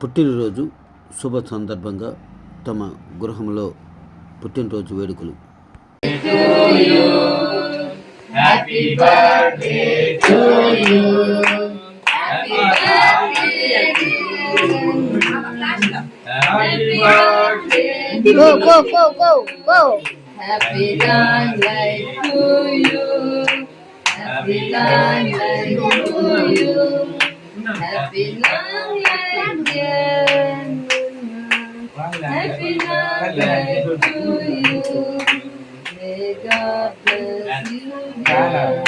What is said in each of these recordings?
పుట్టినరోజు శుభ సందర్భంగా తమ గృహంలో పుట్టినరోజు వేడుకలు Go, go, go, go, go. Happy long life to you. Happy long life to you. Happy long dear. Happy long to you. May God bless you, dear.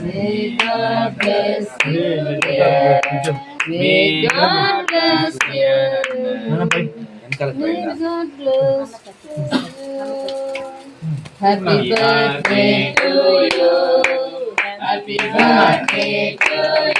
May God bless you, dear. May God bless you. May God bless you. Happy birthday to you. Happy birthday to you.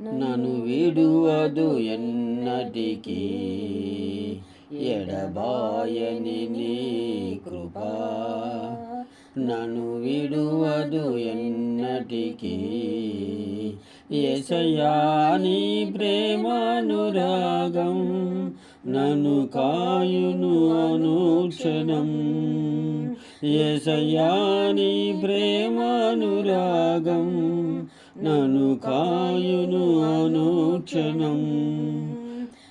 నను విడువదు ఎన్నటికీ. ఎడబాయని నీ కృప. నను విడువదు ఎన్నటికీ. ఎసయాని ప్రేమానురాగం నను కాయును అనుక్షణం. ఎసయాని ప్రేమానురాగం నను కాయును అనుక్షణం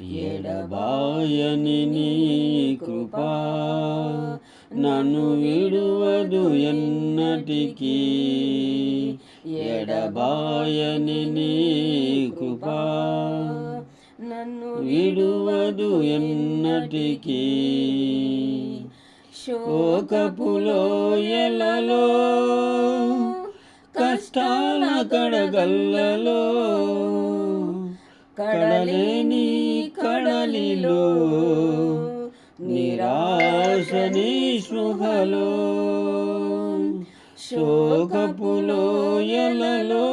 ఎడబాయని నీ కృపా. నన్ను విడువదు ఎన్నటికీ. ఎడబాయని నీ కృపా. నన్ను విడువదు ఎన్నటికీ. శోకపులో ఎలలో కష్టాల కడగల్లలో కడలేని కడలిలో నిరాశ నిస్పృహలో శోకపులో ఎలలో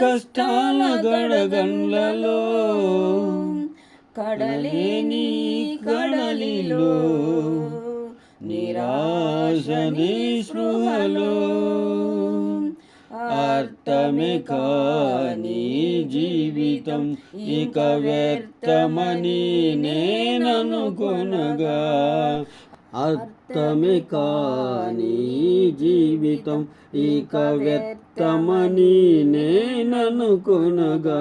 కష్టాల గడగండ్లలో కడలేని కడలిలో నిరాశ నిస్పృహలో అర్థమే కాని జీవితం ఇక వ్యర్థమని నేననుకొనగా అర్థమే కాని జీవితం ఇక వ్యర్థమని నేననుకొనగా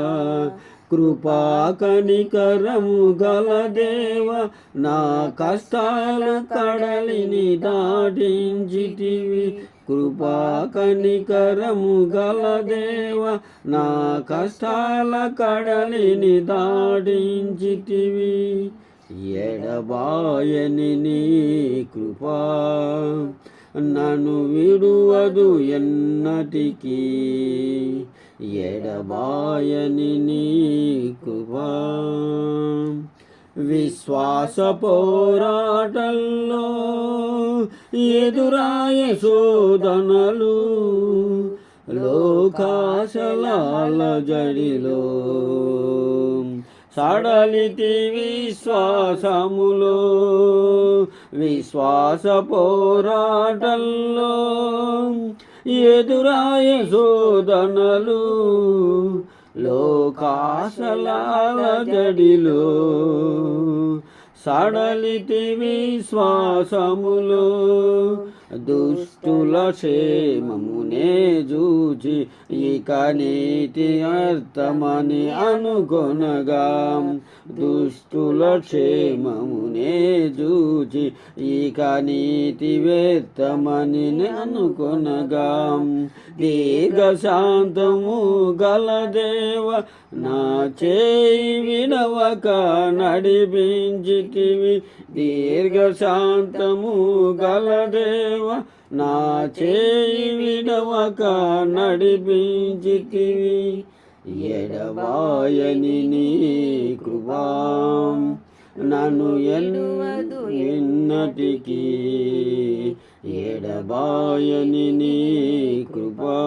కృపా కనికరము గల దేవ నా కష్టాల కడలిని దాటించితివి. కృపా కనికరము గల దేవ నా కష్టాల కడలిని దాటించితివి. ఎడబాయని నీ కృపా నన్ను విడువదు ఎన్నటికీ. ఎడబాయని నీ కృపా విశ్వాస పోరాటల్లో ఎదురాయ శోధనలు లోకాశలాల జడిలో సడలితి విశ్వాసములో విశ్వాస పోరాటల్లో ఎదురాయ శోధనలు లోకాశలాల జడిలో సడలితి విశ్వాసములో దుష్టుల క్షేమమునే చూచి ఇక నీతి అర్థమని అనుకొనగా. దుష్టుల క్షేమమునే చూచి ఇక నీతి వ్యర్థమని అనుకొనగా దీర్ఘ శాంతము గల దేవ నా చేయి వినవక నడిపించితివి. దీర్ఘ శాంతము గల దేవ నా చేయి వినవక నడిపించితివి. ఎడవాయని నీ నన్ను ఎన్నువదు ఎన్నటికీ ఎడబాయని నీ కృపా.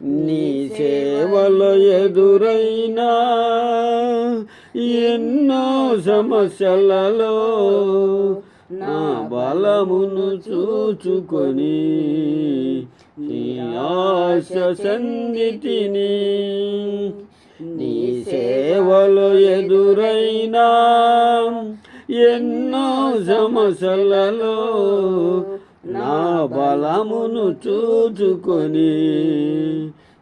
నీ సేవల ఎదురైనా ఎన్నో సమస్యలలో నా బలమును చూచుకొని ఆశ సంగీతిని. నీ సేవలో ఎదురైనా ఎన్నో సమస్యలలో నా బలమును చూచుకొని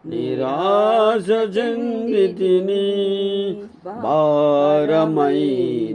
నిరాశ చెందితిని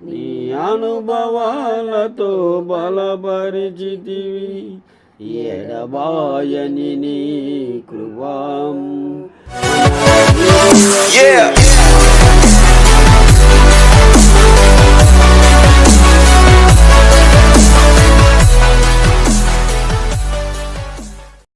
నీ అనుభవాలతో బలపరిచితివి ఎడబాయని నీ కృపాం Yeah.